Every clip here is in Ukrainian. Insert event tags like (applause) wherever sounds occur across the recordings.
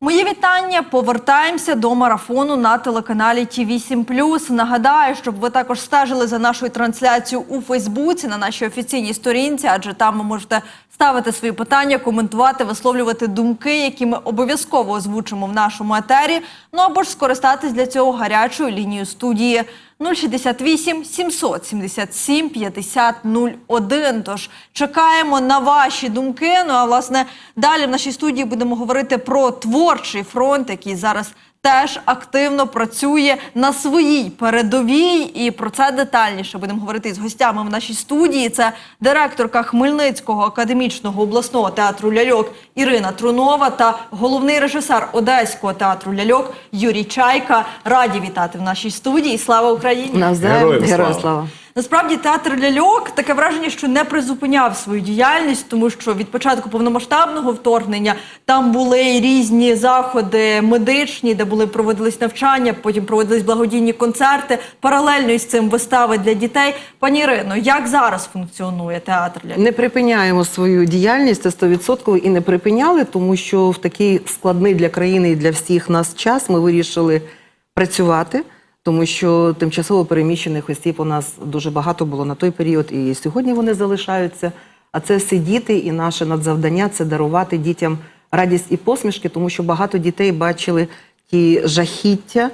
Мої вітання. Повертаємося до марафону на телеканалі Ті 8 Нагадаю, щоб ви також стежили за нашою трансляцією у Фейсбуці на нашій офіційній сторінці, адже там ви можете ставити свої питання, коментувати, висловлювати думки, які ми обов'язково озвучимо в нашому етері. Ну або ж скористатись для цього гарячою лінією студії 068 777 50 01. Тож чекаємо на ваші думки. Ну а власне далі в нашій студії будемо говорити про творчий фронт, який зараз теж активно працює на своїй передовій. І про це детальніше будемо говорити з гостями в нашій студії. Це директорка Хмельницького академічного обласного театру ляльок Ірина Трунова та головний режисер Одеського театру ляльок Юрій Чайка. Раді вітати в нашій студії. Слава Україні! Героям слава. Насправді театр ляльок таке враження, що не призупиняв свою діяльність, тому що від початку повномасштабного вторгнення там були різні заходи медичні, де були проводились навчання, потім проводились благодійні концерти. Паралельно із цим вистави для дітей. Пані Ірино, як зараз функціонує театр ляльок? Не припиняємо свою діяльність це 100% і не припиняли, тому що в такий складний для країни і для всіх нас час ми вирішили працювати, тому що тимчасово переміщених осіб у нас дуже багато було на той період, і сьогодні вони залишаються. А це всі діти, і наше надзавдання це дарувати дітям радість і посмішки, тому що багато дітей бачили ті жахіття,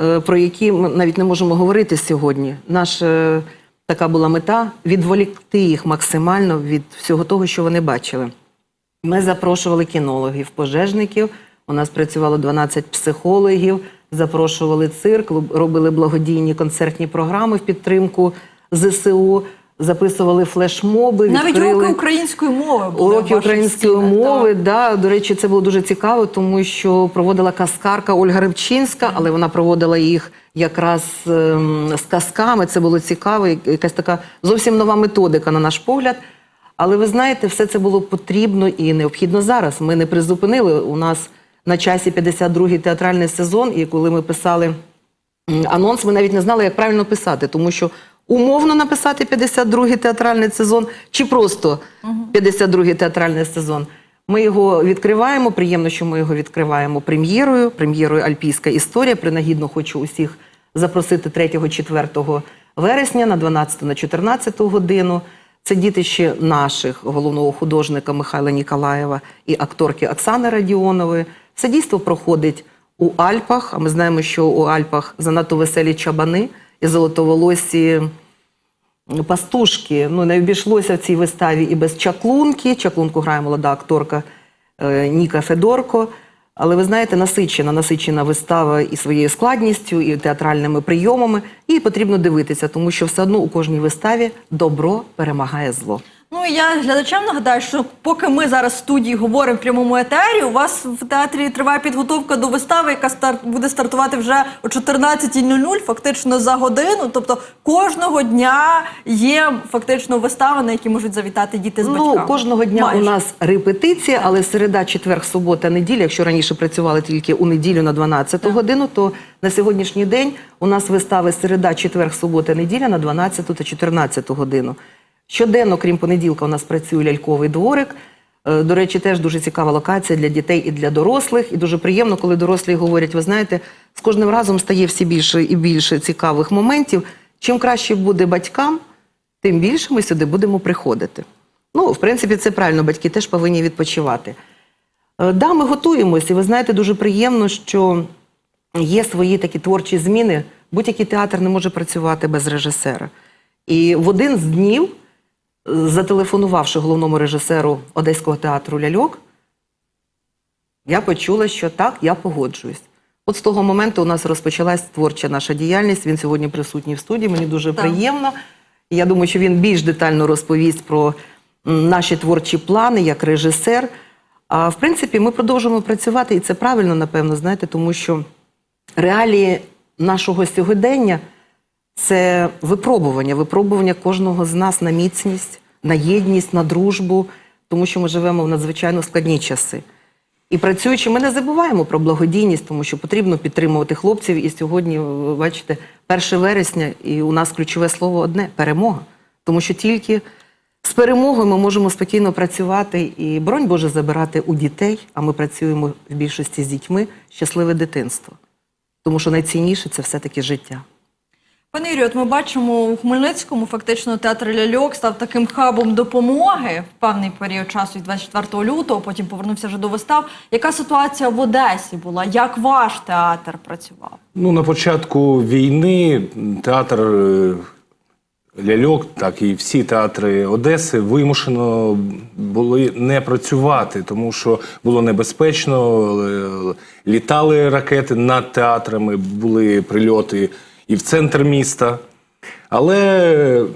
е, про які ми навіть не можемо говорити сьогодні. Наша така була мета відволікти їх максимально від всього того, що вони бачили. Ми запрошували кінологів, пожежників. У нас працювало 12 психологів, запрошували цирк, робили благодійні концертні програми в підтримку ЗСУ, записували флешмоби. Навіть відкрили... уроки української мови були Уроки української стінах, мови, так. да. До речі, це було дуже цікаво, тому що проводила каскарка Ольга Рибчинська, але вона проводила їх якраз ем, з казками. Це було цікаво, якась така зовсім нова методика, на наш погляд. Але ви знаєте, все це було потрібно і необхідно зараз. Ми не призупинили. У нас на часі 52-й театральний сезон, і коли ми писали анонс, ми навіть не знали, як правильно писати, тому що умовно написати 52-й театральний сезон чи просто 52-й театральний сезон. Ми його відкриваємо. Приємно, що ми його відкриваємо прем'єрою, прем'єрою Альпійська історія. Принагідно хочу усіх запросити 3-4 вересня на 12 на 14 годину. Це дітище наших головного художника Михайла Ніколаєва і акторки Оксани Радіонової. Це дійство проходить у Альпах. А ми знаємо, що у Альпах занадто веселі чабани і золотоволосі пастушки. Ну, не обійшлося в цій виставі і без чаклунки. Чаклунку грає молода акторка е, Ніка Федорко. Але ви знаєте, насичена, насичена вистава і своєю складністю, і театральними прийомами. І потрібно дивитися, тому що все одно у кожній виставі добро перемагає зло. Ну і я глядачам нагадаю, що поки ми зараз в студії говоримо в прямому етері, у вас в театрі триває підготовка до вистави, яка старт буде стартувати вже о 14.00, фактично за годину. Тобто кожного дня є фактично вистава, на які можуть завітати діти з батьками. Ну, кожного дня Майже. у нас репетиція, але середа, четвер, субота, неділя. Якщо раніше працювали тільки у неділю на 12 годину, то на сьогоднішній день у нас вистави середа, четвер, субота, неділя на 12 та 14 годину. Щоденно, крім понеділка, у нас працює ляльковий дворик. Е, До речі, теж дуже цікава локація для дітей і для дорослих. І дуже приємно, коли дорослі говорять, ви знаєте, з кожним разом стає всі більше і більше цікавих моментів. Чим краще буде батькам, тим більше ми сюди будемо приходити. Ну, в принципі, це правильно, батьки теж повинні відпочивати. Е, Да, ми готуємося, і ви знаєте, дуже приємно, що є свої такі творчі зміни. Будь-який театр не може працювати без режисера. І в один з днів, зателефонувавши головному режисеру Одеського театру Ляльок, я почула, що так, я погоджуюсь. От з того моменту у нас розпочалась творча наша діяльність. Він сьогодні присутній в студії. Мені дуже Так. приємно. Я думаю, що він більш детально розповість про наші творчі плани як режисер. А в принципі, ми продовжуємо працювати, і це правильно, напевно, знаєте, тому що реалії нашого сьогодення це випробування, випробування кожного з нас на міцність, на єдність, на дружбу, тому що ми живемо в надзвичайно складні часи. І працюючи, ми не забуваємо про благодійність, тому що потрібно підтримувати хлопців. І сьогодні, ви бачите, 1 вересня, і у нас ключове слово одне перемога. Тому що тільки з перемогою ми можемо спокійно працювати і бронь Боже забирати у дітей, а ми працюємо в більшості з дітьми щасливе дитинство. Тому що найцінніше це все-таки життя. Пане Юрію, от ми бачимо у Хмельницькому фактично театр ляльок став таким хабом допомоги в певний період часу від 24 лютого, потім повернувся вже до вистав. Яка ситуація в Одесі була? Як ваш театр працював? Ну, на початку війни театр е, ляльок, так і всі театри Одеси вимушено були не працювати, тому що було небезпечно. е, Літали ракети над театрами, були прильоти і в центр міста. Але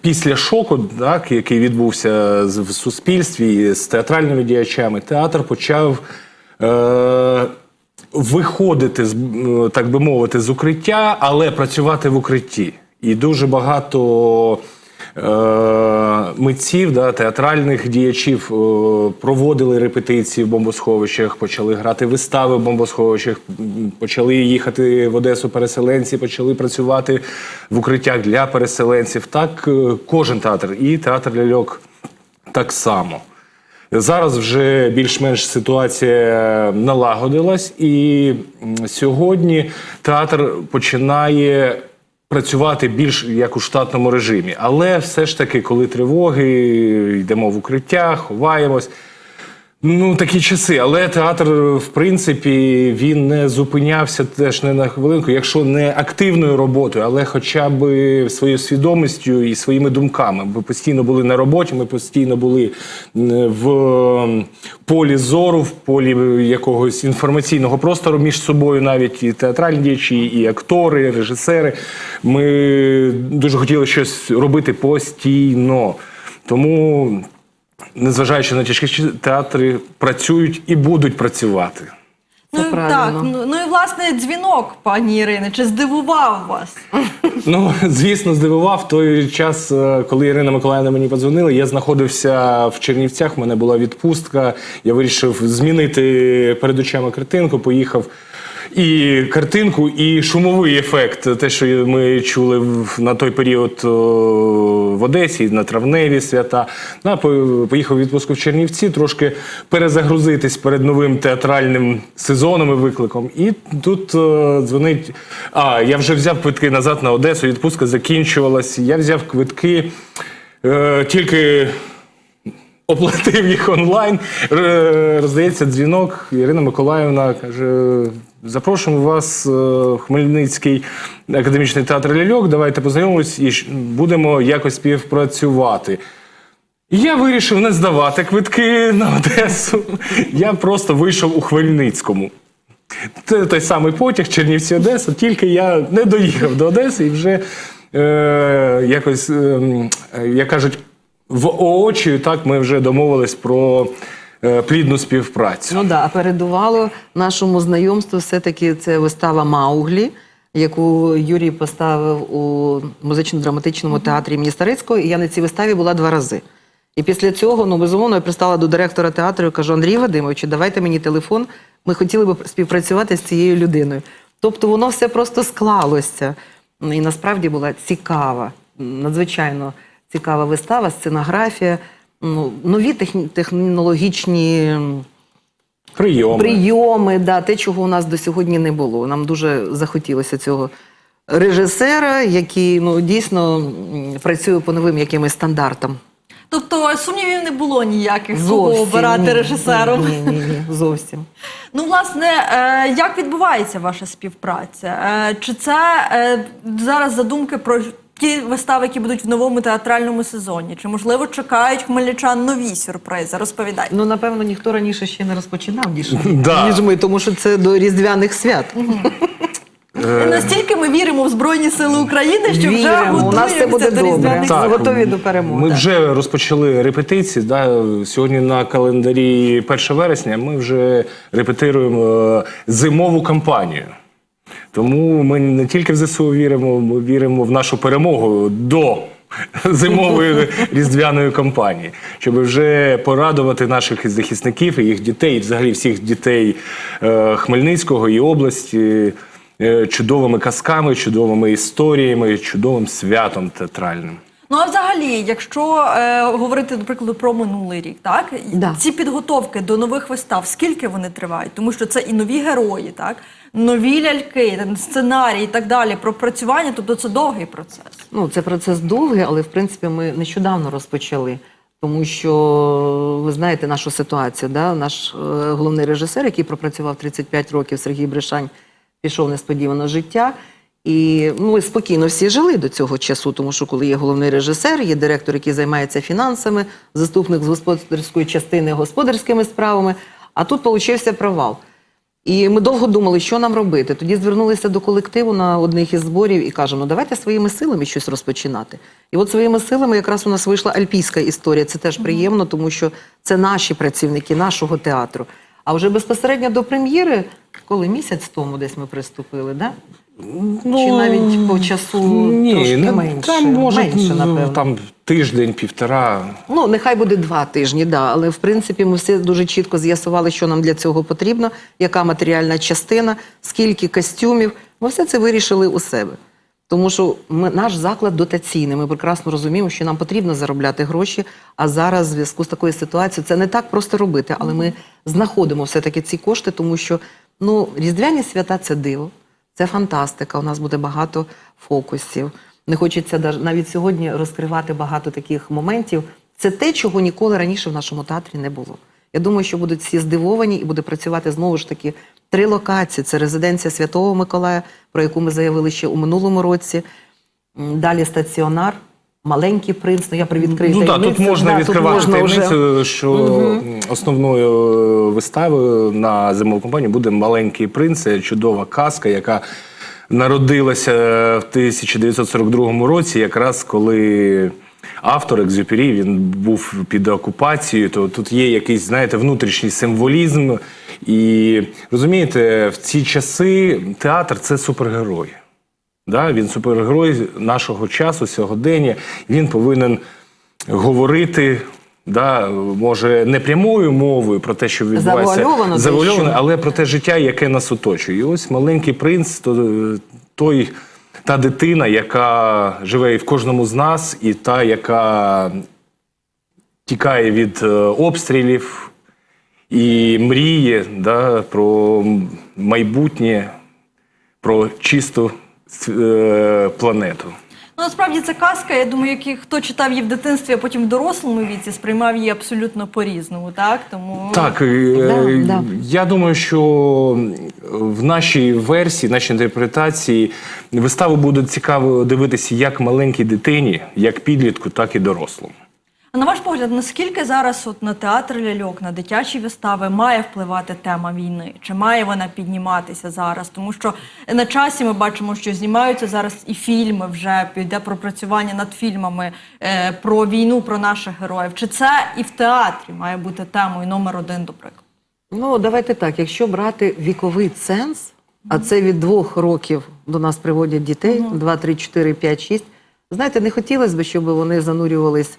після шоку, так, який відбувся в суспільстві з театральними діячами, театр почав е, виходити, так би мовити, з укриття, але працювати в укритті. І дуже багато митців, да, театральних діячів е, проводили репетиції в бомбосховищах, почали грати вистави в бомбосховищах, почали їхати в Одесу переселенці, почали працювати в укриттях для переселенців. Так е, кожен театр і театр ляльок так само. Зараз вже більш-менш ситуація налагодилась, і сьогодні театр починає працювати більш як у штатному режимі. Але все ж таки, коли тривоги, йдемо в укриття, ховаємось. Ну, такі часи, але театр, в принципі, він не зупинявся теж не на хвилинку, якщо не активною роботою, але хоча б своєю свідомістю і своїми думками. Ми постійно були на роботі, ми постійно були в полі зору, в полі якогось інформаційного простору між собою, навіть і театральні діячі, і актори, і режисери. Ми дуже хотіли щось робити постійно. Тому незважаючи на тяжкі театри працюють і будуть працювати. Це ну, правильно. так, ну, ну і власне дзвінок, пані Ірине, чи здивував вас? (laughs) Ну, звісно, здивував В той час, е, коли Ірина Миколаївна мені подзвонила. Я знаходився в Чернівцях. в мене була відпустка. Я вирішив змінити перед очами картинку. Поїхав і картинку, і шумовий ефект. Те, що ми чули на той період в Одесі, на травневі свята. На, по- поїхав у відпустку в Чернівці, трошки перезагрузитись перед новим театральним сезоном і викликом. І тут дзвонить. А, я вже взяв квитки назад на Одесу, відпустка закінчувалась. Я взяв квитки е, тільки. Оплатив їх онлайн, роздається дзвінок. Ірина Миколаївна каже: запрошуємо вас е, в Хмельницький академічний театр ляльок. Давайте познайомимось і будемо якось співпрацювати. І Я вирішив не здавати квитки на Одесу. Я просто вийшов у Хмельницькому. Це той самий потяг Чернівці Одеса, тільки я не доїхав до Одеси і вже е, якось, е, як кажуть, в очі так ми вже домовились про е, плідну співпрацю. Ну да, а передувало нашому знайомству все-таки це вистава Мауглі, яку Юрій поставив у музично-драматичному театрі імені Старицького. І я на цій виставі була два рази. І після цього, ну безумовно, я пристала до директора театру і кажу: Андрій Вадимович, давайте мені телефон. Ми хотіли б співпрацювати з цією людиною. Тобто воно все просто склалося. Ну, І насправді була цікава, надзвичайно цікава вистава, сценографія, ну, нові техні- технологічні Прийоми. прийоми, да, те, чого у нас до сьогодні не було. Нам дуже захотілося цього режисера, який ну, дійсно працює по новим якимось стандартам. Тобто сумнівів не було ніяких, кого обирати ні, режисером. Ні, ні, ні, зовсім. Ну, власне, е, як відбувається ваша співпраця? Е, чи це е, зараз задумки про ті вистави, які будуть в новому театральному сезоні? Чи можливо чекають хмельничан нові сюрпризи? Розповідайте. Ну, напевно, ніхто раніше ще не розпочинав, ніж, (laughs) Да. ніж ми, тому що це до Різдвяних свят. Настільки ми віримо в Збройні Сили України, що вже Віримо, у нас готуємося буде до добре. різдвяних Так. готові до перемоги. Ми Так. вже розпочали репетиції. Да? Сьогодні на календарі 1 вересня ми вже репетируємо е, зимову кампанію. Тому ми не тільки в ЗСУ віримо, ми віримо в нашу перемогу до зимової (laughs) різдвяної кампанії, щоб вже порадувати наших захисників і їх дітей, і взагалі всіх дітей е, Хмельницького і області е, чудовими казками, чудовими історіями, чудовим святом театральним. Ну а взагалі, якщо е, говорити, до прикладу, про минулий рік, так Да. ці підготовки до нових вистав, скільки вони тривають? Тому що це і нові герої, так нові ляльки, там, сценарії і так далі, пропрацювання, тобто це довгий процес. Ну, це процес довгий, але в принципі ми нещодавно розпочали. Тому що ви знаєте нашу ситуацію. Да? Наш е, головний режисер, який пропрацював 35 років, Сергій Брешань, пішов несподівано життя. І ну, ми спокійно всі жили до цього часу, тому що коли є головний режисер, є директор, який займається фінансами, заступник з господарської частини господарськими справами. А тут получився провал. І ми довго думали, що нам робити. Тоді звернулися до колективу на одних із зборів і кажемо, ну давайте своїми силами щось розпочинати. І от своїми силами якраз у нас вийшла альпійська історія. Це теж приємно, тому що це наші працівники нашого театру. А вже безпосередньо до прем'єри, коли місяць тому десь ми приступили, да? Чи навіть по часу трошки ну, менше? Там може менше, напевно. там тиждень, півтора. Ну, нехай буде два тижні, да. але в принципі ми все дуже чітко з'ясували, що нам для цього потрібно, яка матеріальна частина, скільки костюмів. Ми все це вирішили у себе. Тому що ми, наш заклад дотаційний. Ми прекрасно розуміємо, що нам потрібно заробляти гроші. А зараз, в зв'язку з такою ситуацією, це не так просто робити, але ми знаходимо все-таки ці кошти, тому що ну, різдвяні свята це диво, це фантастика. У нас буде багато фокусів. Не хочеться навіть сьогодні розкривати багато таких моментів. Це те, чого ніколи раніше в нашому театрі не було. Я думаю, що будуть всі здивовані і буде працювати знову ж таки три локації: це резиденція Святого Миколая, про яку ми заявили ще у минулому році. Далі стаціонар, маленький принц. Ну я привідкрию Ну так, тут можна Да, відкривати можна вже. таємницю, що основною е, виставою на зимову компанію буде маленький принц, це чудова казка, яка народилася в 1942 році, якраз коли. Автор Екзюпері, він був під окупацією, то тут є якийсь, знаєте, внутрішній символізм. І розумієте, в ці часи театр це супергерой. Да? Він супергерой нашого часу, сьогодення. Він повинен говорити, да, може, не прямою мовою про те, що відбувається Завуальовано але про те життя, яке нас оточує. І ось маленький принц, то, той, та дитина, яка живе і в кожному з нас, і та, яка тікає від е, обстрілів і мріє да, про майбутнє, про чисту е, планету. Ну, насправді це казка. Я думаю, які хто читав її в дитинстві, а потім в дорослому віці сприймав її абсолютно по-різному. Так тому Так, е, Да, да. я думаю, що в нашій версії, нашій інтерпретації виставу буде цікаво дивитися як маленькій дитині, як підлітку, так і дорослому. А на ваш погляд, наскільки зараз от на театр ляльок, на дитячі вистави має впливати тема війни? Чи має вона підніматися зараз? Тому що на часі ми бачимо, що знімаються зараз і фільми вже піде пропрацювання над фільмами е, про війну, про наших героїв. Чи це і в театрі має бути темою номер один, до прикладу? Ну, давайте так. Якщо брати віковий ценз, а це від двох років до нас приводять дітей, два, три, чотири, п'ять, шість. Знаєте, не хотілося б, щоб вони занурювались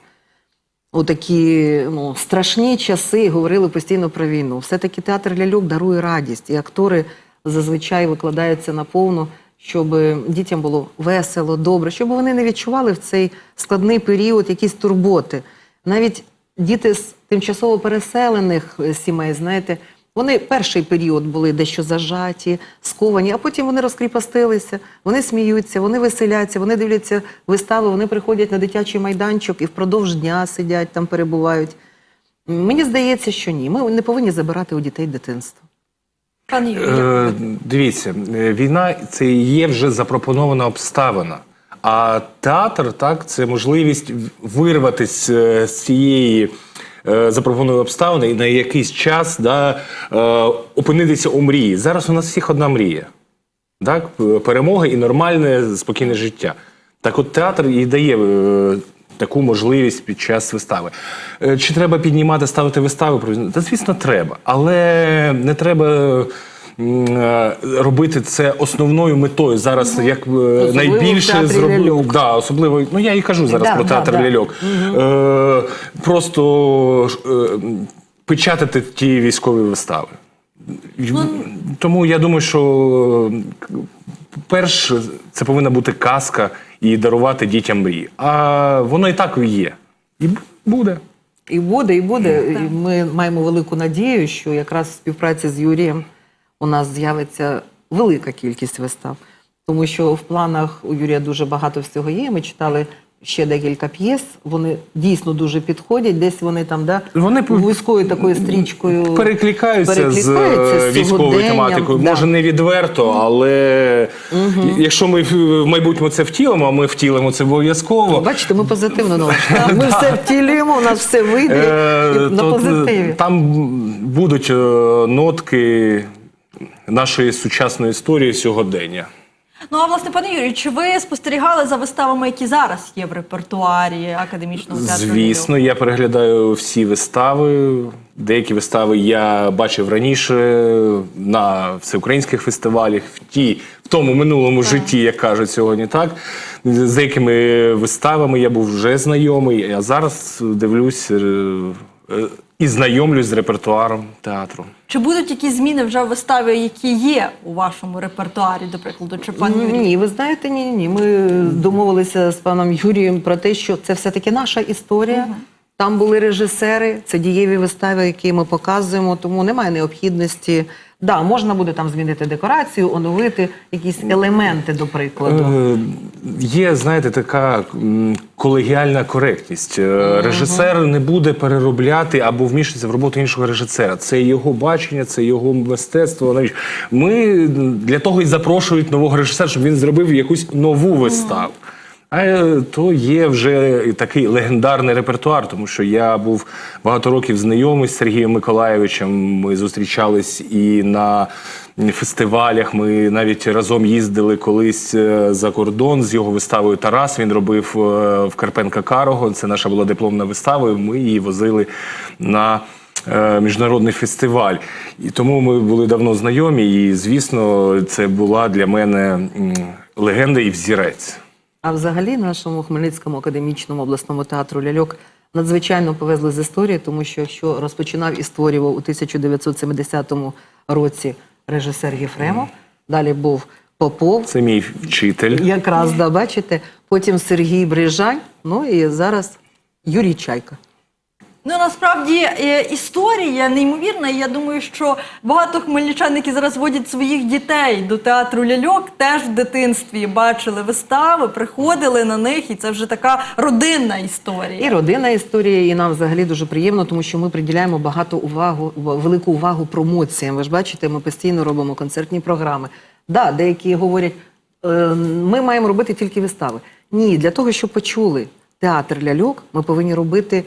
у такі ну, страшні часи говорили постійно про війну. Все-таки театр ляльок дарує радість, і актори зазвичай викладаються наповну, щоб дітям було весело, добре, щоб вони не відчували в цей складний період якісь турботи. Навіть діти з тимчасово переселених е, сімей, знаєте, вони перший період були дещо зажаті, сковані, а потім вони розкріпостилися, вони сміються, вони веселяться, вони дивляться вистави, вони приходять на дитячий майданчик і впродовж дня сидять там, перебувають. Мені здається, що ні. Ми не повинні забирати у дітей дитинство. Пан Юрій, Е, дивіться, війна це є вже запропонована обставина. А театр так це можливість вирватися е, з цієї е, обставини і на якийсь час да, е, опинитися у мрії. Зараз у нас всіх одна мрія. Так? Перемоги Перемога і нормальне, спокійне життя. Так от театр і дає е, таку можливість під час вистави. Е, Чи треба піднімати, ставити вистави? Та, звісно, треба. Але не треба е, робити це основною метою. Зараз як е, в найбільше зробити. Да, особливо, ну я і кажу зараз Да, про да, театр да. ляльок. Е, просто е, печатати ті військові вистави. Тому я думаю, що перш це повинна бути казка і дарувати дітям мрії. А воно і так і є. І буде. І буде, і буде. І ми маємо велику надію, що якраз в співпраці з Юрієм у нас з'явиться велика кількість вистав. Тому що в планах у Юрія дуже багато всього є. Ми читали ще декілька п'єс. Вони дійсно дуже підходять. Десь вони там да, Вони вузькою такою стрічкою перекликаються, перекликаються е, з військовою тематикою. да. Може, не відверто, але якщо ми в майбутньому це втілимо, а ми втілимо це обов'язково. Бачите, ми позитивно налаштовані. Ми все (laughs) втілюємо, у нас все вийде Е, на позитиві. е, Там будуть нотки нашої сучасної історії сьогодення. Ну а власне, пане Юрію, чи ви спостерігали за виставами, які зараз є в репертуарі академічного театру? Звісно, я переглядаю всі вистави. Деякі вистави я бачив раніше на всеукраїнських фестивалях, в ті, в тому минулому житті, як кажуть сьогодні, так. З деякими виставами я був вже знайомий, а зараз дивлюсь е, е, і знайомлюсь з репертуаром театру. Чи будуть якісь зміни вже в виставі, які є у вашому репертуарі, до прикладу, чи пан Юрій? Ні, ви знаєте, ні, ні. Ми домовилися з паном Юрієм про те, що це все-таки наша історія. Там були режисери, це дієві вистави, які ми показуємо, тому немає необхідності. Да, можна буде там змінити декорацію, оновити якісь елементи, до прикладу. Е, Є, знаєте, така колегіальна коректність. Е, Режисер не буде переробляти або вмішатися в роботу іншого режисера. Це його бачення, це його мистецтво. Навіщо? Ми для того і запрошують нового режисера, щоб він зробив якусь нову виставу. А е, то є вже такий легендарний репертуар, тому що я був багато років знайомий з Сергієм Миколаєвичем. Ми зустрічались і на фестивалях. Ми навіть разом їздили колись е, за кордон з його виставою Тарас. Він робив е, в Карпенка Карого. Це наша була дипломна вистава. і Ми її возили на міжнародний фестиваль. І тому ми були давно знайомі. І звісно, це була для мене легенда і взірець. А взагалі нашому Хмельницькому академічному обласному театру Ляльок надзвичайно повезли з історії, тому що якщо розпочинав і створював у 1970 році режисер Єфремов, далі був Попов, Це мій вчитель. якраз да, бачите, потім Сергій Брижань, ну і зараз Юрій Чайка. Ну насправді е, історія неймовірна. Я думаю, що багато хмельничан, які зараз водять своїх дітей до театру ляльок, теж в дитинстві бачили вистави, приходили на них, і це вже така родинна історія. І родинна історія, і нам взагалі дуже приємно, тому що ми приділяємо багато увагу, велику увагу промоціям. Ви ж бачите, ми постійно робимо концертні програми. Да, деякі говорять, е, ми маємо робити тільки вистави. Ні, для того, щоб почули театр ляльок, ми повинні робити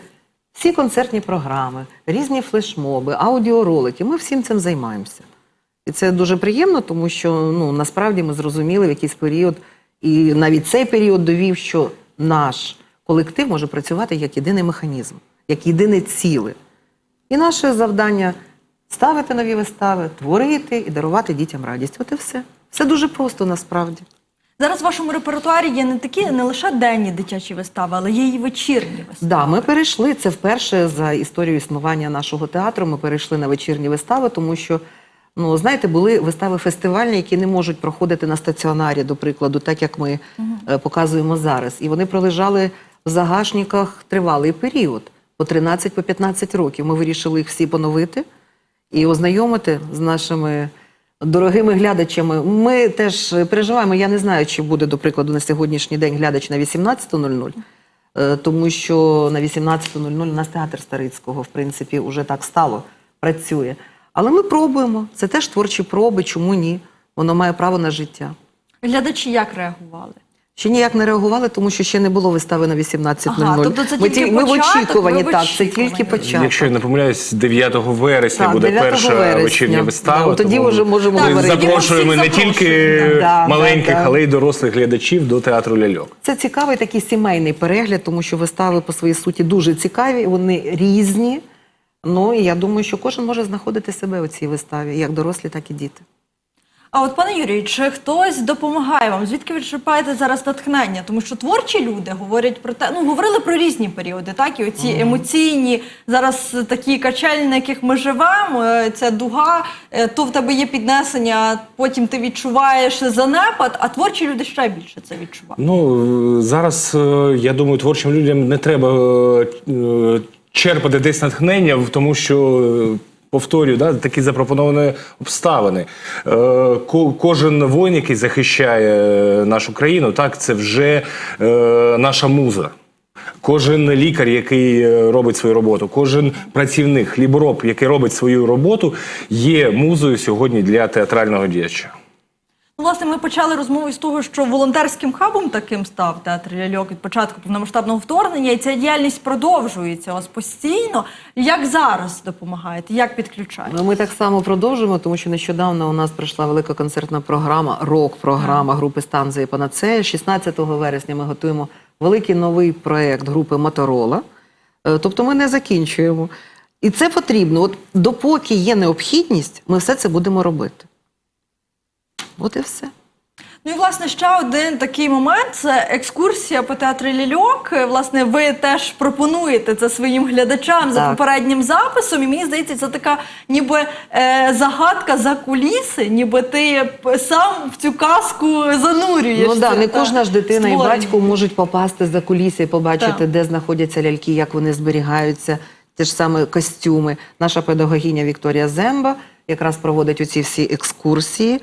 всі концертні програми, різні флешмоби, аудіоролики. Ми всім цим займаємося. І це дуже приємно, тому що ну, насправді ми зрозуміли в якийсь період, і навіть цей період довів, що наш колектив може працювати як єдиний механізм, як єдине ціле. І наше завдання ставити нові вистави, творити і дарувати дітям радість. От і все. Все дуже просто насправді. Зараз в вашому репертуарі є не такі не лише денні дитячі вистави, але є і вечірні вистави. Да, ми перейшли. Це вперше за історію існування нашого театру. Ми перейшли на вечірні вистави, тому що, ну знаєте, були вистави фестивальні, які не можуть проходити на стаціонарі, до прикладу, так як ми е, показуємо зараз. І вони пролежали в загашниках тривалий період, по 13 по 15 років. Ми вирішили їх всі поновити і ознайомити з нашими дорогими глядачами. Ми теж переживаємо. Я не знаю, чи буде, до прикладу, на сьогоднішній день глядач на 18.00, е, тому що на 18.00 у нас театр Старицького, в принципі, вже так стало, працює. Але ми пробуємо. Це теж творчі проби, чому ні? Воно має право на життя. Глядачі як реагували? Ще ніяк не реагували, тому що ще не було вистави на 18.00. Ага, тобто це ми, тільки ті- ми в очікуванні, так, це тільки початок. Якщо я не помиляюсь, 9 вересня Так, буде 9 перша вересня. вечірня вистава. Да, тоді вже можемо ми говорити. запрошуємо не тільки да. маленьких, Да, да. але й дорослих глядачів до театру ляльок. Це цікавий такий сімейний перегляд, тому що вистави по своїй суті дуже цікаві, вони різні. Ну і я думаю, що кожен може знаходити себе у цій виставі, як дорослі, так і діти. А от пане Юрію, чи хтось допомагає вам? Звідки ви черпаєте зараз натхнення? Тому що творчі люди говорять про те, ну говорили про різні періоди, так і оці емоційні зараз такі качелі, на яких ми живемо. е, Ця дуга, е, то в тебе є піднесення, потім ти відчуваєш занепад, а творчі люди ще більше це відчувають. Ну е, зараз я думаю, творчим людям не треба черпати десь натхнення, тому що. Повторюю, да, такі запропоновані обставини. Е, ко- кожен воїн, який захищає нашу країну, так це вже е, наша муза. Кожен лікар, який е, робить свою роботу, кожен працівник, хлібороб, який робить свою роботу, є музою сьогодні для театрального діяча. Власне, ми почали розмову з того, що волонтерським хабом таким став театр ляльок від початку повномасштабного вторгнення, і ця діяльність продовжується ось постійно. Як зараз допомагаєте? Як підключаєте? Ну, Ми так само продовжуємо, тому що нещодавно у нас прийшла велика концертна програма, рок-програма групи Станція Панацея. 16 вересня ми готуємо великий новий проєкт групи Моторола. Е, Тобто ми не закінчуємо. І це потрібно. От допоки є необхідність, ми все це будемо робити. От і все. Ну і власне ще один такий момент це екскурсія по театрі ляльок. Е, Власне, ви теж пропонуєте це своїм глядачам за попереднім записом. І мені здається, це така ніби е, загадка за куліси, ніби ти сам в цю казку занурюєшся. Ну да, не кожна ж дитина і батько можуть попасти за куліси і побачити, Так. де знаходяться ляльки, як вони зберігаються, ті ж саме костюми. Наша педагогиня Вікторія Земба якраз проводить оці всі екскурсії.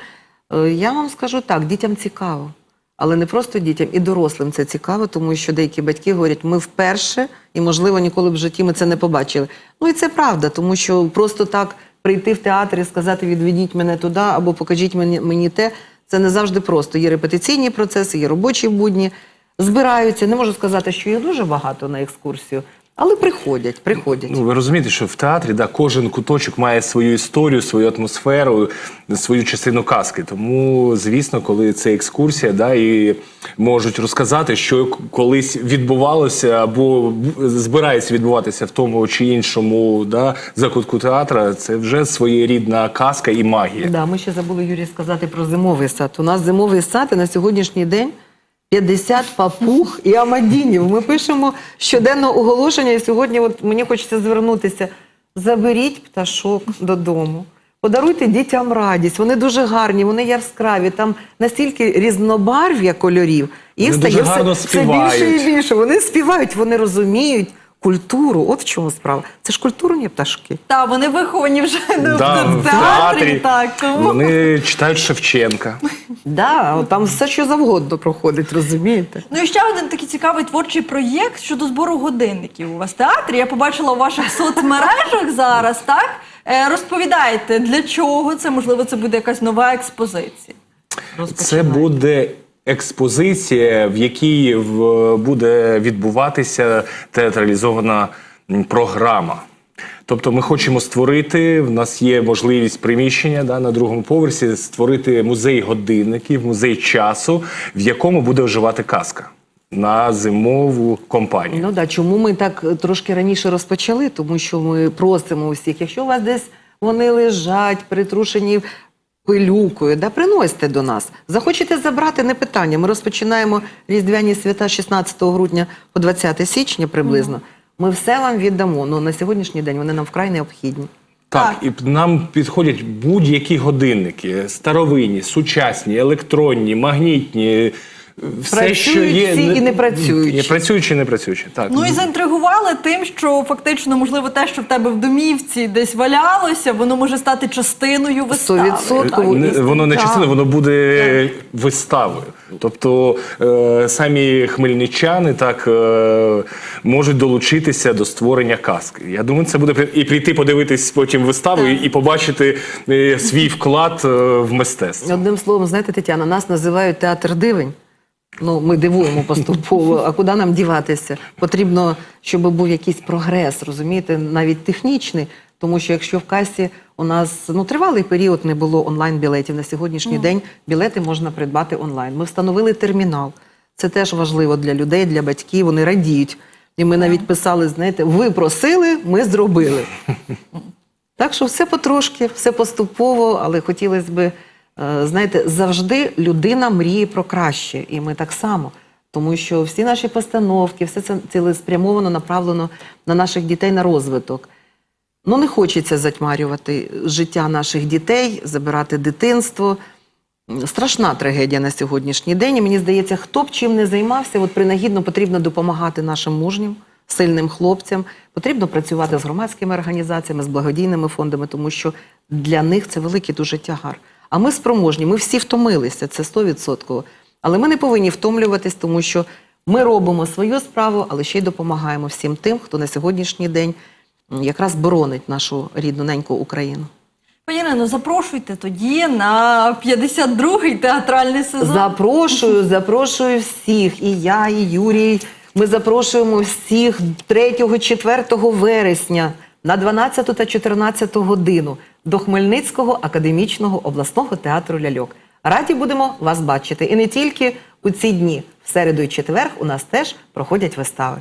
Е, Я вам скажу так, дітям цікаво. Але не просто дітям, і дорослим це цікаво, тому що деякі батьки говорять, ми вперше, і, можливо, ніколи в житті ми це не побачили. Ну і це правда, тому що просто так прийти в театр і сказати, відведіть мене туди або покажіть мені, мені те, це не завжди просто. Є репетиційні процеси, є робочі будні, збираються. Не можу сказати, що їх дуже багато на екскурсію, але приходять, приходять. Ну, ви розумієте, що в театрі да, кожен куточок має свою історію, свою атмосферу, свою частину казки. Тому, звісно, коли це екскурсія, да, і можуть розказати, що колись відбувалося або збирається відбуватися в тому чи іншому да, закутку театра, це вже своєрідна казка і магія. Да, ми ще забули Юрій сказати про зимовий сад. У нас зимовий сад і на сьогоднішній день 50 папуг і амадінів. Ми пишемо щоденно оголошення, і сьогодні от мені хочеться звернутися. Заберіть пташок додому. Подаруйте дітям радість. Вони дуже гарні, вони яскраві. Там настільки різнобарв'я кольорів. Їх Вони стає все, все більше і більше. Вони співають, вони розуміють культуру. От в чому справа. Це ж культурні пташки. Та вони виховані вже Да, в в театрі, театрі. так тому Вони читають Шевченка. Да, от там все що завгодно проходить, розумієте? Ну і ще один такий цікавий творчий проєкт щодо збору годинників у вас в театрі. Я побачила у ваших соцмережах зараз, так? Е, розповідайте, для чого це? Можливо, це буде якась нова експозиція. Це буде експозиція, в якій буде відбуватися театралізована програма. Тобто ми хочемо створити, в нас є можливість приміщення да, на другому поверсі, створити музей годинників, музей часу, в якому буде вживати казка на зимову компанію. Ну да, чому ми так е, трошки раніше розпочали? Тому що ми просимо усіх, якщо у вас десь вони лежать, притрушені пилюкою, да, приносьте до нас. Захочете забрати, не питання. Ми розпочинаємо різдвяні свята 16 грудня по 20 січня приблизно. Ми все вам віддамо. Ну на сьогоднішній день вони нам вкрай необхідні. Так, Так. і нам підходять будь-які годинники: старовинні, сучасні, електронні, магнітні. Все, що є і не працюючі. І працюючі, і не працюючі. Так. Ну і заінтригували тим, що фактично, можливо, те, що в тебе в домівці десь валялося, воно може стати частиною вистави. 100%. так? Не- Воно не Так. частина, воно буде виставою. Тобто е, самі хмельничани так е, можуть долучитися до створення казки. Я думаю, це буде і прийти подивитись потім виставу і, і побачити е, свій вклад е, в мистецтво. Одним словом, знаєте, Тетяна, нас називають театр дивень. Ну, ми дивуємо поступово. А куди нам діватися? Потрібно, щоб був якийсь прогрес, розумієте, навіть технічний. Тому що якщо в касі у нас ну тривалий період не було онлайн-білетів, на сьогоднішній день білети можна придбати онлайн. Ми встановили термінал. Це теж важливо для людей, для батьків. Вони радіють. І ми навіть писали: знаєте, ви просили, ми зробили. (laughs) Так що все потрошки, все поступово, але хотілося б Е, Знаєте, завжди людина мріє про краще, і ми так само. Тому що всі наші постановки, все це цілеспрямовано направлено на наших дітей на розвиток. Ну, не хочеться затьмарювати життя наших дітей, забирати дитинство. Страшна трагедія на сьогоднішній день. І мені здається, хто б чим не займався, от принагідно потрібно допомагати нашим мужнім, сильним хлопцям. Потрібно працювати з громадськими організаціями, з благодійними фондами, тому що для них це великий дуже тягар. А ми спроможні, ми всі втомилися, це 100%. Але ми не повинні втомлюватись, тому що ми робимо свою справу, але ще й допомагаємо всім тим, хто на сьогоднішній день якраз боронить нашу рідну неньку Україну. Пані Ірино, запрошуйте тоді на 52-й театральний сезон. Запрошую, запрошую всіх. І я, і Юрій. Ми запрошуємо всіх 3-4 вересня на 12 та 14 годину до Хмельницького академічного обласного театру ляльок. Раді будемо вас бачити. І не тільки у ці дні, в середу і четвер у нас теж проходять вистави.